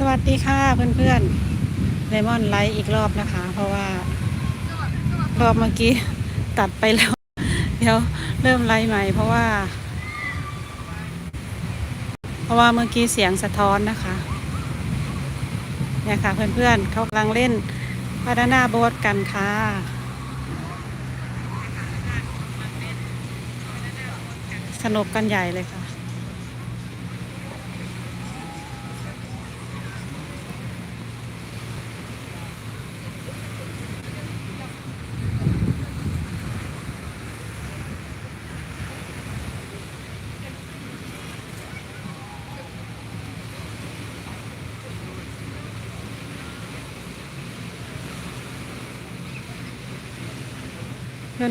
สวัสดีค่ะเพื่อนๆเลมอนไลฟ์อีกรอบนะคะ เพราะว่ารอบเมื่อกี้ตัดไปแล้ว เดี๋ยวเริ่มไลฟ์ใหม่ เพราะว่า เพราะว่าเมื่อกี้เสียงสะท้อนนะคะเนี่ยค่ะเพื่อนๆเขากำลังเล่นบานาน่าโบ๊ทกันค่ะสนุกกันใหญ่เลยค่ะ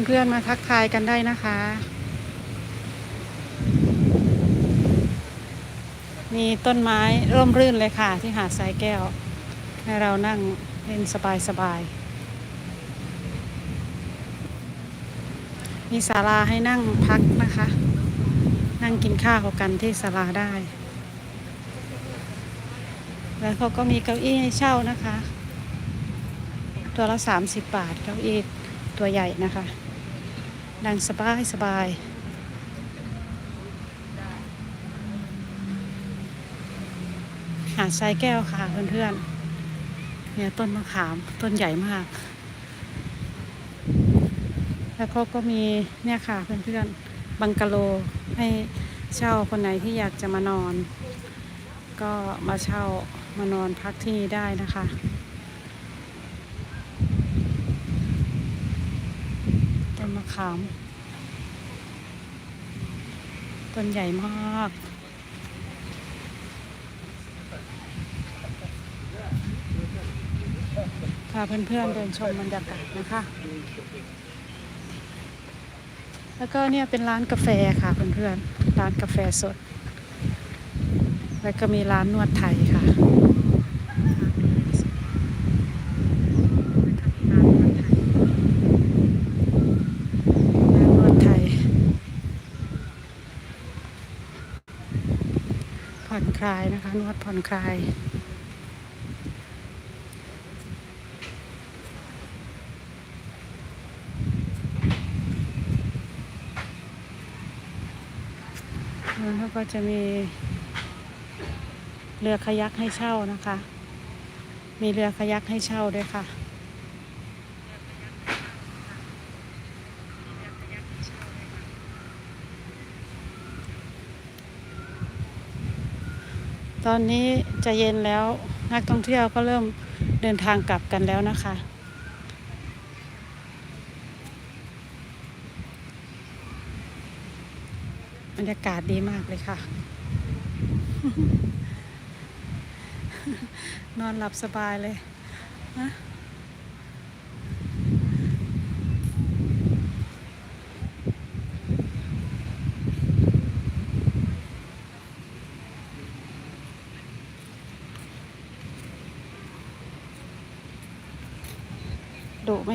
เพื่อนๆมาทักทายกันได้นะคะ มีต้นไม้ร่มรื่นเลยค่ะ ที่หาดทรายแก้ว ให้เรานั่งเล่นสบายๆ มีศาลาให้นั่งพักนะคะ นั่งกินข้าวกันที่ศาลาได้ แล้วเขาก็มีเก้าอี้ให้เช่านะคะ ตัวละ 30 บาทเก้าอี้ตัวใหญ่นะคะ นั่งสบายสบายหาดทรายแก้วค่ะเพื่อนๆเนี่ยต้นมะขามต้นใหญ่มาก แล้วเขาก็มีเนี่ยค่ะเพื่อนๆบังกะโลให้เช่าคนไหนที่อยากจะมานอน ก็มาเช่ามานอนพักที่นี่ได้นะคะ ต้นมะ ขาม ต้นใหญ่มาก พาเพื่อนๆเดินชมบรรยากาศนะคะ แล้วก็เนี่ยเป็นร้านกาแฟค่ะเพื่อนๆ ร้านกาแฟสด แล้วก็มีร้านนวดไทยค่ะ ร้านนวดไทย ผ่อน คลายนะคะ นวดผ่อนคลายแล้วก็จะมีเรือคายักให้เช่านะคะ มีเรือคายักให้เช่าด้วยค่ะ ตอนนี้จะเย็นแล้วนักท่องเที่ยวก็เริ่มเดินทางกลับกันแล้วนะคะ บรรยากาศดีมากเลยค่ะ นอนหลับสบายเลยนะ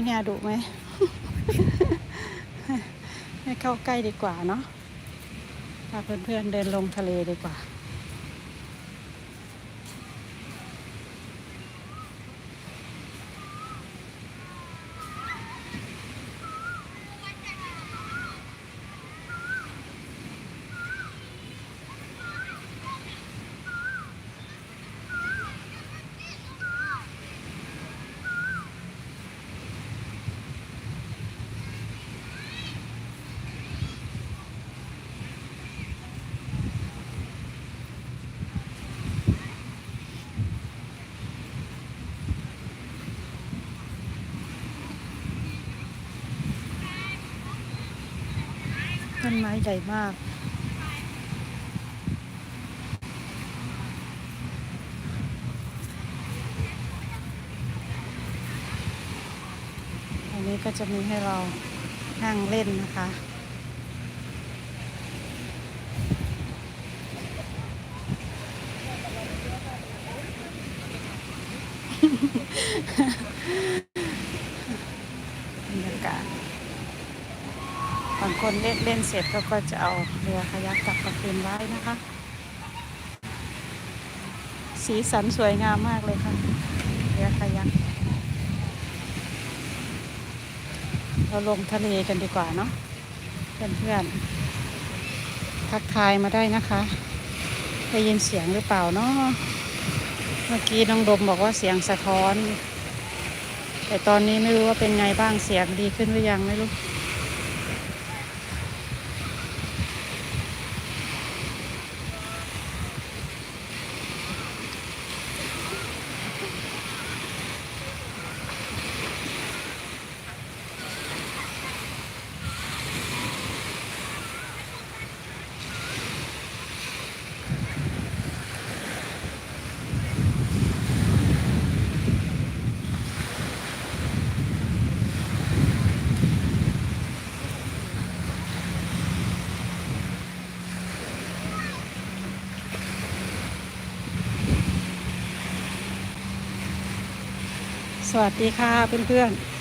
เนี่ยดุไหมให้เข้าใกล้ดีกว่าเนาะพาเพื่อนๆเดินลงทะเลดีกว่า ต้ นไม้ใหญ่มาก อันนี้ก็จะมีให้เรานั่งเล่นนะคะ บรรยากาศ บาง คนเล่นเล่นเสร็จก็ก็จะเอาเรือคายักกลับมาคืนไว้นะคะ สีสันสวยงามมากเลยค่ะ เรือคายัก เราลงทะเลกันดีกว่าเนาะเพื่อนๆทักทายมาได้นะคะได้ยินเสียงหรือเปล่าเนาะเมื่อกี้น้องดมบอกว่าเสียงสะท้อน แต่ตอนนี้ไม่รู้ว่าเป็นไงบ้างเสียงดีขึ้นหรือยังไม่รู้ สวัสดีค่ะเพื่อนๆ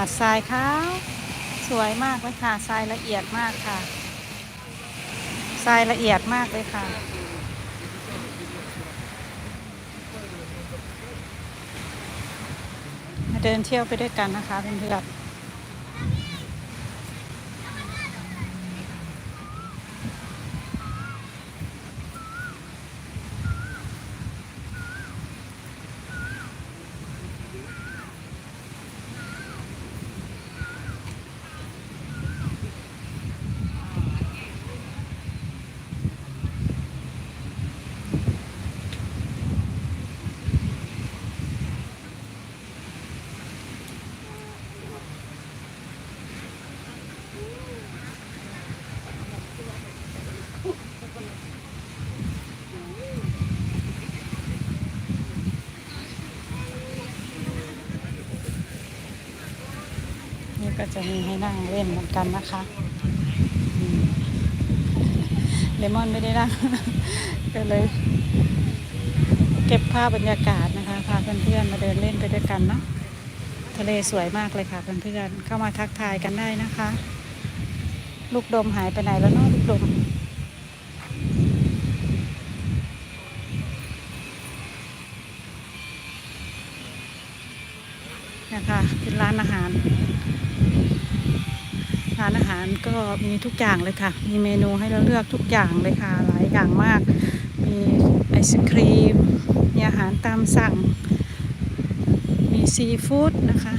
าดทรายขาวสวยมากเลยค่ะทรายละเอียดมากค่ะทรายละเอียดมากเลยค่ะ มาเดินเที่ยวไปด้วยกันนะคะเพื่อนๆ นี่ก็จะมีให้นั่งเล่นเหมือนกันนะคะเลมอนไม่ได้นั่งก็เลย เก็บภาพบรรยากาศนะคะพาเพื่อนๆมาเดินเล่นไปด้วยกันเนาะทะเลสวยมากเลยค่ะเพื่อนๆเข้ามาทักทายกันได้นะคะ ลูกดมหายไปไหนแล้วเนาะลูกดม นะคะเป็นร้านอาหาร ร้านอาหาร ก็มีทุกอย่างเลยค่ะ มีเมนูให้เราเลือกทุกอย่างเลยค่ะ หลายอย่างมาก มีไอศครีม มีอาหารตามสั่ง มีซีฟู้ดนะคะ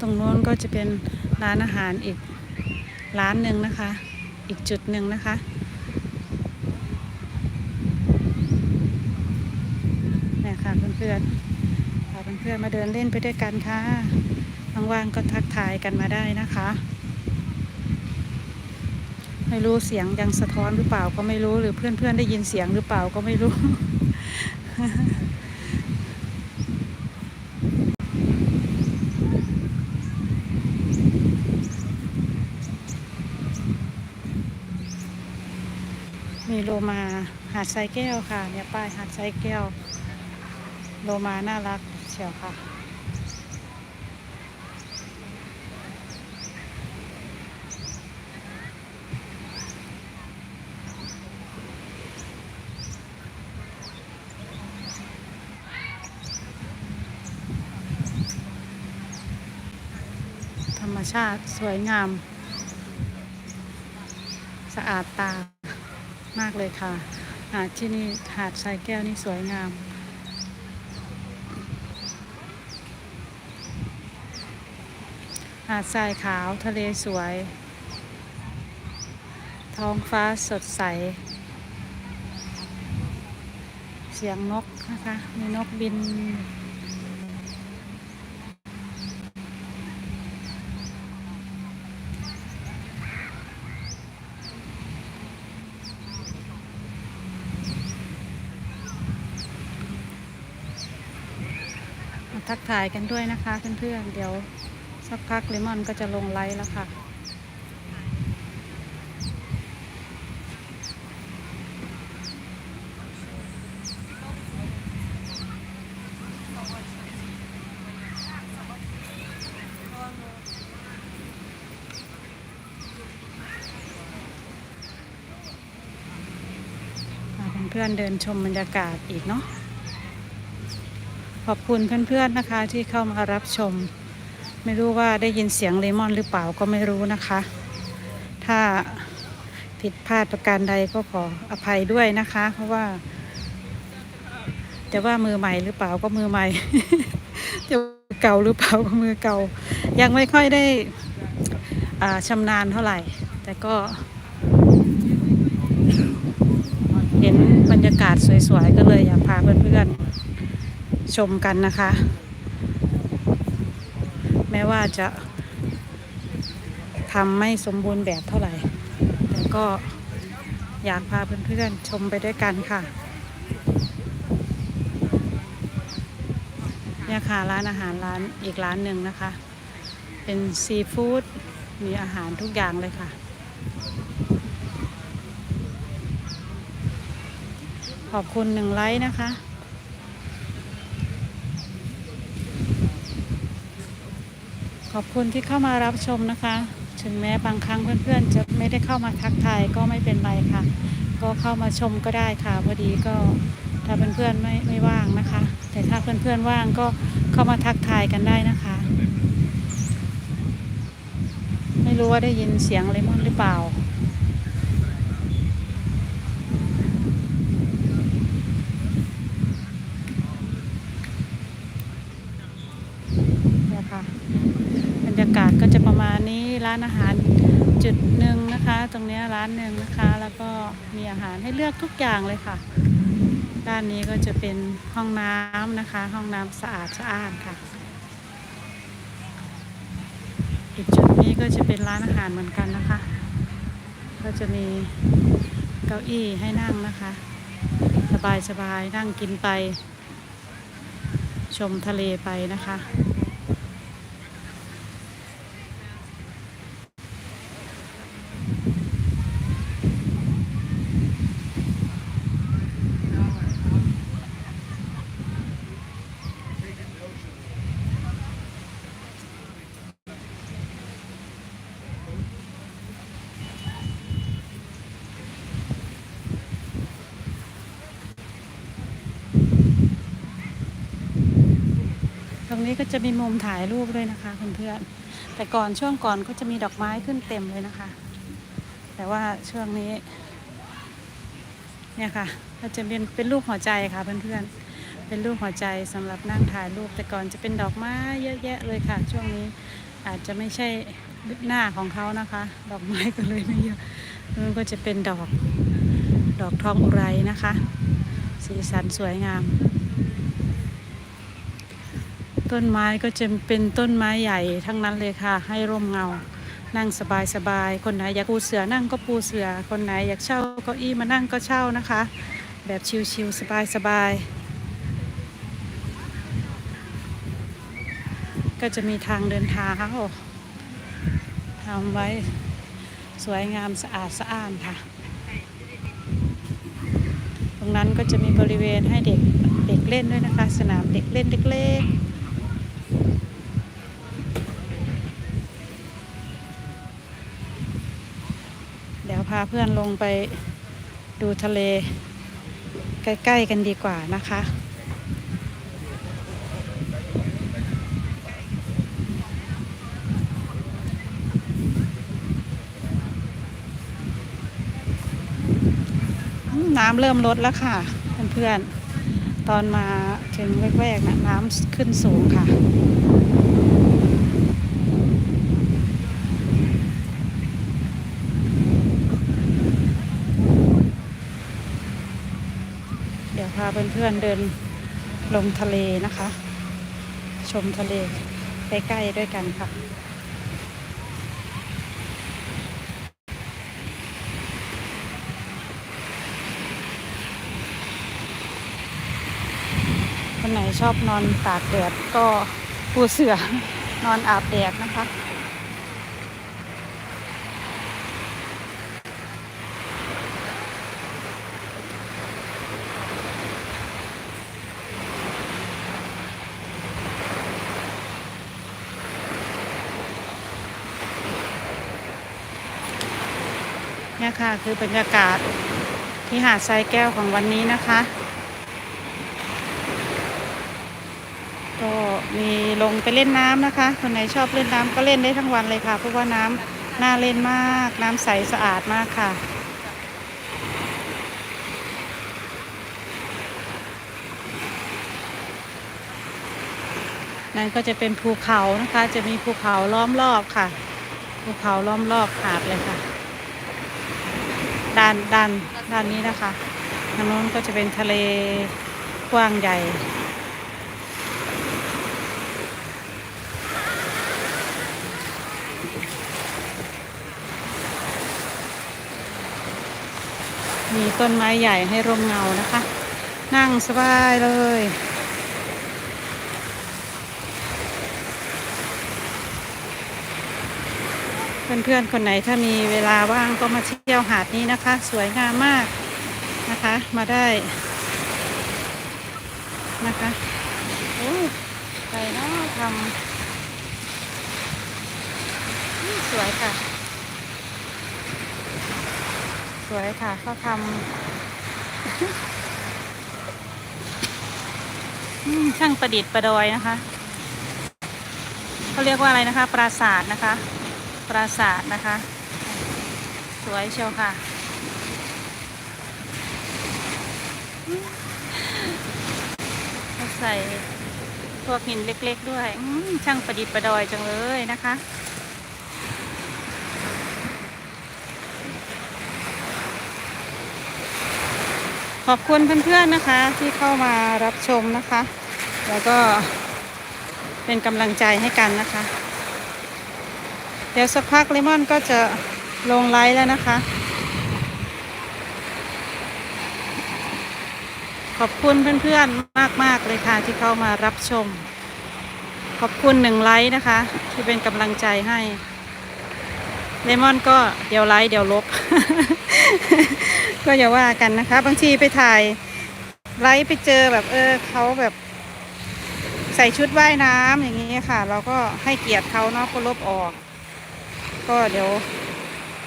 ตรงโน้นก็จะเป็นร้านอาหารอีกร้านหนึ่งนะคะ อีกจุดหนึ่งนะคะ เนี่ยค่ะเพื่อนๆพาเพื่อนๆมาเดินเล่นไปด้วยกันค่ะว่างๆก็ทักทายกันมาได้นะคะ ไม่รู้เสียงยังสะท้อนหรือเปล่าก็ไม่รู้หรือเพื่อนๆได้ยินเสียงหรือเปล่าก็ไม่รู้มีโลมาหาดทรายแก้วค่ะ เนี่ยป้ายหาดทรายแก้ว โลมาน่ารักเชียวค่ะ ธรรมชาติสวยงาม สะอาดตามากเลยค่ะ หาดที่นี่หาดทรายแก้วนี่สวยงาม หาดทรายขาวทะเลสวย ท้องฟ้าสดใส เสียงนกนะคะ มีนกบินมาทักทายกันด้วยนะคะเพื่อนๆเดี๋ยว สักพักเลมอนก็จะลงไลฟ์แล้วค่ะ เพื่อนๆเดินชมบรรยากาศอีกเนาะขอบคุณเพื่อนๆนะคะที่เข้ามารับชม ไม่รู้ว่าได้ยินเสียงเลมอนหรือเปล่าก็ไม่รู้นะคะ ถ้าผิดพลาดประการใดก็ขออภัยด้วยนะคะ เพราะว่าจะว่ามือใหม่หรือเปล่าก็มือใหม่จะเก่าหรือเปล่าก็มือเก่า ยังไม่ค่อยได้ชำนาญเท่าไหร่ แต่ก็ เห็นบรรยากาศสวยๆ ก็เลยอยากพาเพื่อนๆ ชมกันนะคะ แม้ว่าจะทำไม่สมบูรณ์แบบเท่าไหร่แต่ก็อยากพาเพื่อนๆชมไปด้วยกันค่ะ เนี่ยค่ะร้านอาหารร้านอีกร้านหนึ่งนะคะ เป็นซีฟู้ดมีอาหารทุกอย่างเลยค่ะ ขอบคุณหนึ่งไลค์นะคะ ขอบคุณที่เข้ามารับชมนะคะ ถึงแม้บางครั้งเพื่อนๆ จะไม่ได้เข้ามาทักทายก็ไม่เป็นไรค่ะ ก็เข้ามาชมก็ได้ค่ะพอดีก็ถ้าเพื่อนๆไม่ไม่ว่างนะคะ แต่ถ้าเพื่อนๆว่างก็เข้ามาทักทายกันได้นะคะ ไม่รู้ว่าได้ยินเสียงเลมอนหรือเปล่า เนี่ยค่ะบรรยากาศก็จะประมาณนี้ร้านอาหารจุดหนึ่งนะคะ ตรงนี้ร้านหนึ่งนะคะ แล้วก็มีอาหารให้เลือกทุกอย่างเลยค่ะ ด้านนี้ก็จะเป็นห้องน้ำนะคะ ห้องน้ำสะอาดสะอาดค่ะ อีกจุดนี้ก็จะเป็นร้านอาหารเหมือนกันนะคะ ก็จะมีเก้าอี้ให้นั่งนะคะ สบายสบายๆนั่งกินไป ชมทะเลไปนะคะ นี้ก็จะมีมุมถ่ายรูปด้วยนะคะเพื่อนๆแต่ก่อนช่วงก่อนก็จะมีดอกไม้ขึ้นเต็มเลยนะคะ แต่ว่าช่วงนี้ เนี่ยค่ะ ก็จะเป็นเป็นรูปหัวใจค่ะเพื่อนๆเป็นรูปหัวใจสำหรับนั่งถ่ายรูป แต่ก่อนจะเป็นดอกไม้เยอะแยะเลยค่ะ ช่วงนี้อาจจะไม่ใช่หน้าของเขานะคะ ดอกไม้ก็เลยไม่เยอะมันก็จะเป็นดอกดอกทองอุไรนะคะ สีสันสวยงาม ต้นไม้ก็จะเป็นต้นไม้ใหญ่ทั้งนั้นเลยค่ะ ให้ร่มเงา นั่งสบายสบายๆคนไหนอยากปูเสือนั่งก็ปูเสือ คนไหนอยากเช่าเก้าอี้มานั่งก็เช่านะคะ แบบชิลๆสบายๆก็จะมีทางเดินเท้าทำไว้สวยงามสะอาดสะอ้านค่ะ ตรงนั้นก็จะมีบริเวณให้เด็กเด็กเล่นด้วยนะคะ สนามเด็กเล่นเล็กๆ เดี๋ยวพาเพื่อนลงไปดูทะเล ใกล้ ๆ กันดีกว่านะคะน้ำเริ่มลดแล้วค่ะ เพื่อนๆ ตอนมาถึงแรกๆนะน้ำขึ้นสูงค่ะ พาเพื่อนๆเดินลงทะเลนะคะ ชมทะเลใกล้ๆด้วยกันค่ะ คนไหนชอบนอนตากแดดก็ปูเสือนอนอาบแดดนะคะ เนี่ยค่ะ คือบรรยากาศที่หาดทรายแก้วของวันนี้นะคะ ก็มีลงไปเล่นน้ำนะคะ คนไหนชอบเล่นน้ำก็เล่นได้ทั้งวันเลยค่ะ เพราะว่าน้ำน่าเล่นมาก น้ำใสสะอาดมากค่ะนั่นก็จะเป็นภูเขานะคะ จะมีภูเขาล้อมรอบค่ะ ภูเขาล้อมรอบหาดเลยค่ะ ด้านด้านด้านนี้นะคะทางโน้นก็จะเป็นทะเลกว้างใหญ่ มีต้นไม้ใหญ่ให้ร่มเงานะคะ นั่งสบายเลย เพื่อนๆ คนไหนถ้ามีเวลาว่างก็มาเที่ยวหาดนี้นะคะ สวยงามมากนะคะ มาได้นะคะโอ้ไปเนาะทำสวยค่ะ สวยค่ะเขาทำช่างประดิษฐ์ประดอยนะคะเขาเรียกว่าอะไรนะคะ ปราสาทนะคะ ปราสาทนะคะ สวยเชียวค่ะ ใส่พวกหินเล็กๆด้วย ช่างประดิษฐ์ประดอยจังเลยนะคะขอบคุณเพื่อนๆนะคะที่เข้ามารับชมนะคะ แล้วก็เป็นกำลังใจให้กันนะคะ เดี๋ยวสักพักเลมอนก็จะลงไลฟ์แล้วนะคะ ขอบคุณเพื่อนๆ มาก ๆ เลยค่ะที่เข้ามารับชม ขอบคุณหนึ่งไลฟ์นะคะ ที่เป็นกำลังใจให้ เลมอนก็เดี๋ยวไลฟ์เดี๋ยวลบ ก็อย่าว่ากันนะคะ บางทีไปถ่ายไลฟ์ไปเจอแบบเออเขาแบบใส่ชุดว่ายน้ำอย่างนี้ค่ะ เราก็ให้เกียรติเขาเนาะก็ลบออก ก็เดี๋ยว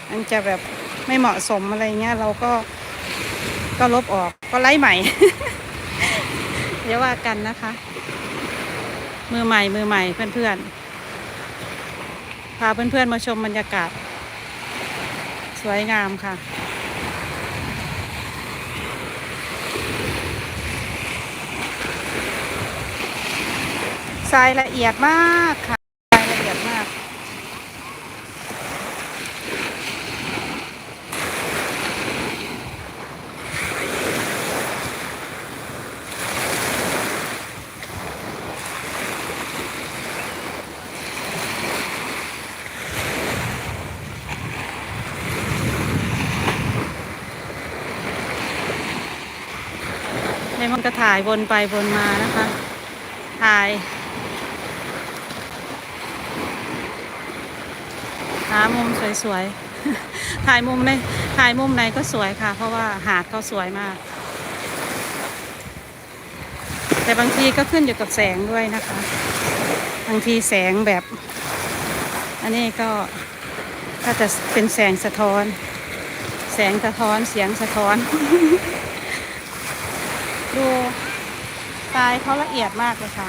มันจะแบบไม่เหมาะสมอะไรเงี้ยเราก็ก็ลบออกก็ไล่ใหม่ เดี๋ยวว่ากันนะคะ มือใหม่มือใหม่เพื่อนๆพาเพื่อนๆมาชมบรรยากาศ สวยงามค่ะทรายละเอียดมากค่ะทรายละเอียดมาก ในมันก็ถ่ายวนไปวนมานะคะ ถ่าย หามุมสวยๆ ถ่ายมุมในถ่ายมุมไหนก็สวยค่ะ เพราะว่าหาดเขาสวยมาก แต่บางทีก็ขึ้นอยู่กับแสงด้วยนะคะ บางทีแสงแบบ อันนี้ก็ถ้าจะเป็นแสงสะท้อน แสงสะท้อนเสียงสะท้อน ดูทรายเขาละเอียดมากเลยค่ะ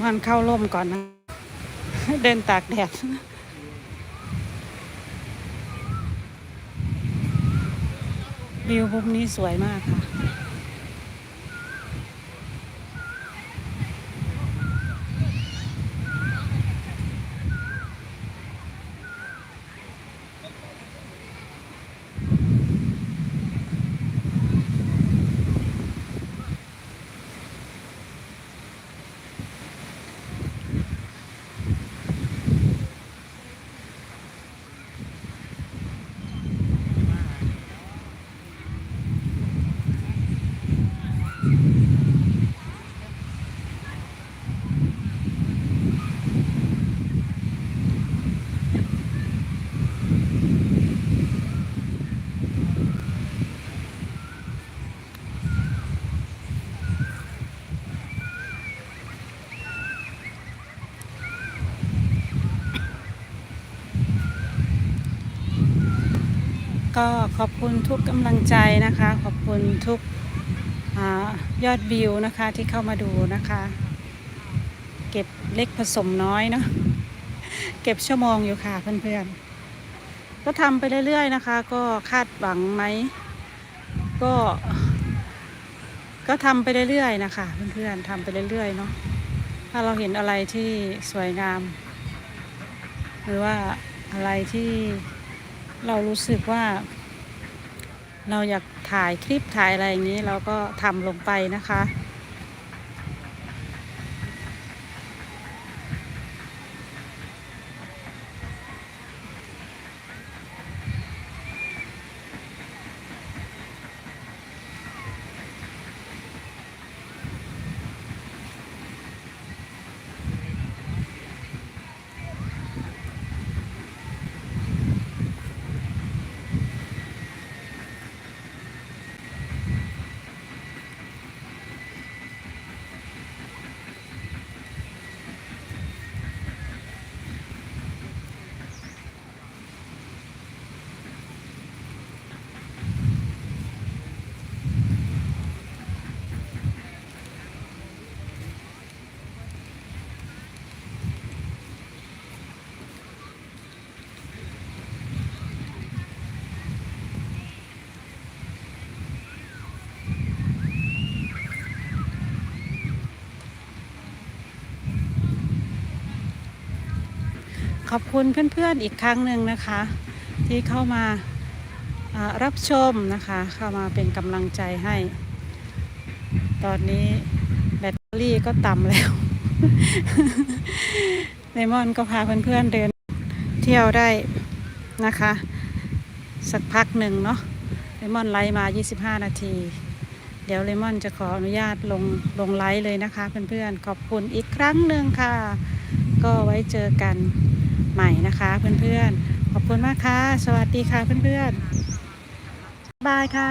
ให้มันเข้าร่มก่อนนะ เดินตากแดดวิวมุมนี้สวยมากค่ะ ก็ขอบคุณทุกกำลังใจนะคะ ขอบคุณทุกอยอดวิวนะคะที่เข้ามาดูนะคะ เก็บเล็กผสมน้อยเนาะเก็บชั่วโมงอยู่ค่ะเพื่อนๆ ก็ทำไปเรื่อยๆนะคะ ก็คาดหวังไหมก็ ก็ทำไปเรื่อยๆนะคะเพื่อนๆทำไปเรื่อยๆเนาะถ้าเราเห็นอะไรที่สวยงาม หรือว่าอะไรที่ เรารู้สึกว่า เราอยากถ่ายคลิปถ่ายอะไรอย่างนี้ เราก็ทำลงไปนะคะ ขอบคุณเพื่อนๆอีกครั้งหนึ่งนะคะ ที่เข้ามารับชมนะคะ เข้ามาเป็นกำลังใจให้ ตอนนี้แบตเตอรี่ก็ต่ำแล้วเลมอนก็พาเพื่อนๆเดินเที่ยวได้นะคะ สักพักหนึ่งเนาะเลมอนไลฟ์มา 25 นาที เดี๋ยวเลมอนจะขออนุญาตลงลงไลฟ์เลยนะคะเพื่อนๆขอบคุณอีกครั้งหนึ่งค่ะ ก็ไว้เจอกัน ใหม่นะคะเพื่อนๆ ขอบคุณมากค่ะ สวัสดีค่ะเพื่อนๆบายค่ะ